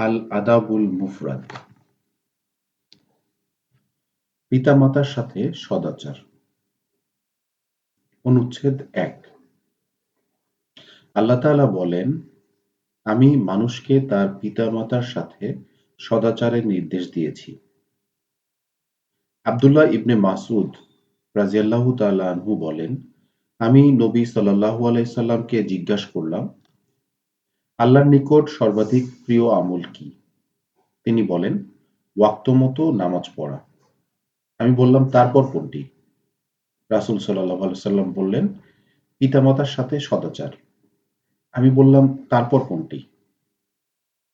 আল আদাবুল মুফরাদ। পিতামাতার সাথে সদাচার। অনুচ্ছেদ এক। আল্লাহ তাআলা বলেন, আমি মানুষকে তার পিতামাতার সাথে সদাচারের নির্দেশ দিয়েছি। আবদুল্লাহ ইবনে মাসুদ রাজিয়াল্লাহু আনহু বলেন, আমি নবী সাল্লাল্লাহু আলাইসাল্লামকে জিজ্ঞাসা করলাম আল্লাহর নিকট সর্বাধিক প্রিয় আমল কি? তিনি বলেন ওয়াক্ত মতো নামাজ পড়া। আমি বললাম, তারপর কোনটি? রাসুল সাল্লাহ সাল্লাম বললেন, পিতামাতার সাথে সদাচার। আমি বললাম, তারপর কোনটি?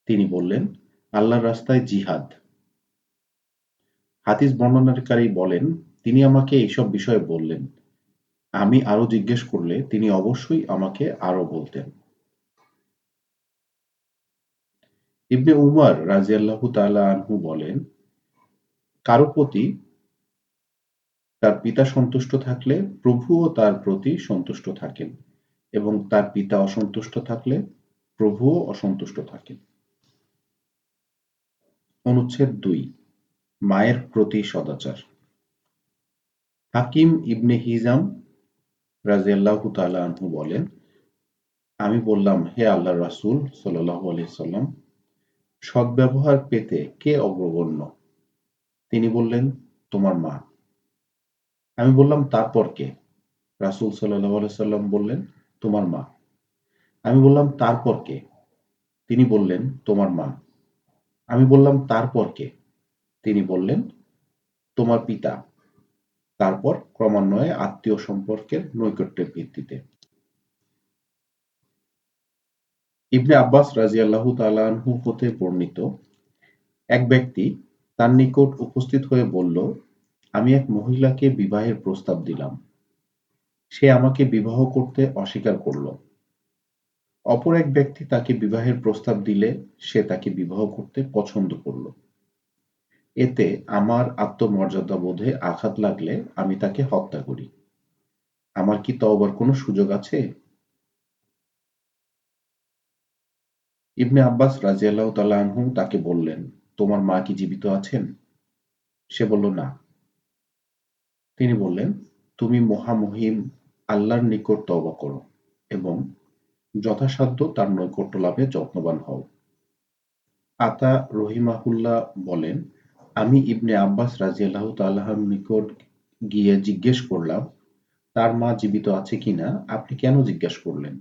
তিনি বললেন, আল্লাহর রাস্তায় জিহাদ। হাদিস বর্ণনাকারী বলেন, তিনি আমাকে এইসব বিষয়ে বললেন। আমি আরও জিজ্ঞেস করলে তিনি অবশ্যই আমাকে আরও বলতেন। ইবনে উমার রাজিয়াল্লাহু তাআলা আনহু বলেন, কারও প্রতি তার পিতা সন্তুষ্ট থাকলে প্রভুও তার প্রতি সন্তুষ্ট থাকেন এবং তার পিতা অসন্তুষ্ট থাকলে প্রভুও অসন্তুষ্ট থাকেন। অনুচ্ছেদ দুই, মায়ের প্রতি সদাচার। হাকিম ইবনে হিজাম রাজিয়াল্লাহু তাআলা আনহু বলেন, আমি বললাম, হে আল্লাহ রাসূল সাল্লাল্লাহু আলাইহি সদ্ব্যবহার পেতে কে অগ্রগণ্য? তিনি বললেন, তোমার মা। আমি বললাম, তারপর কে? রাসুল সাল্লাম বললেন, তোমার মা। আমি বললাম, তারপর কে? তিনি বললেন, তোমার মা। আমি বললাম, তারপর কে? তিনি বললেন, তোমার পিতা। তারপর ক্রমান্বয়ে আত্মীয় সম্পর্কের নৈকট্যের ভিত্তিতে। ইবনে আব্বাস রাজিয়াল্লাহু তালাহু হতে বর্ণিত এক ব্যক্তি তার নিকট উপস্থিত হয়ে বলল, আমি এক মহিলাকে বিবাহের প্রস্তাব দিলাম। সে আমাকে বিবাহ করতে অস্বীকার করল। অপর এক ব্যক্তি তাকে বিবাহের প্রস্তাব দিলে সে তাকে বিবাহ করতে পছন্দ করল। এতে আমার আত্মমর্যাদা বোধে আঘাত লাগলে আমি তাকে হত্যা করি। আমার কি তওবার কোনো সুযোগ আছে? ইবনে আব্বাস রাজিয়াল্লাহ তাল্লাহু তাকে বললেন, তোমার মা কি জীবিত আছেন? সে বলল, না। তিনি বললেন, তুমি মহামহিম, আল্লাহর নিকট তওবা করো এবং যথাসাধ্য তার নৈকট্য লাভে যত্নবান হও। আতা রহিমাহুল্লাহ বলেন, আমি ইবনে আব্বাস রাজিয়াল্লাহ তাল্লাহর নিকট গিয়ে জিজ্ঞেস করলাম, তার মা জীবিত আছে কিনা? আপনি কেন জিজ্ঞেস করলেন?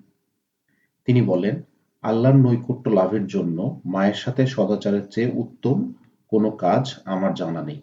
তিনি বলেন আল্লাহর নৈকট্য লাভের জন্য মায়ের সাথে সদাচারের চেয়ে উত্তম কোনো কাজ আমার জানা নেই।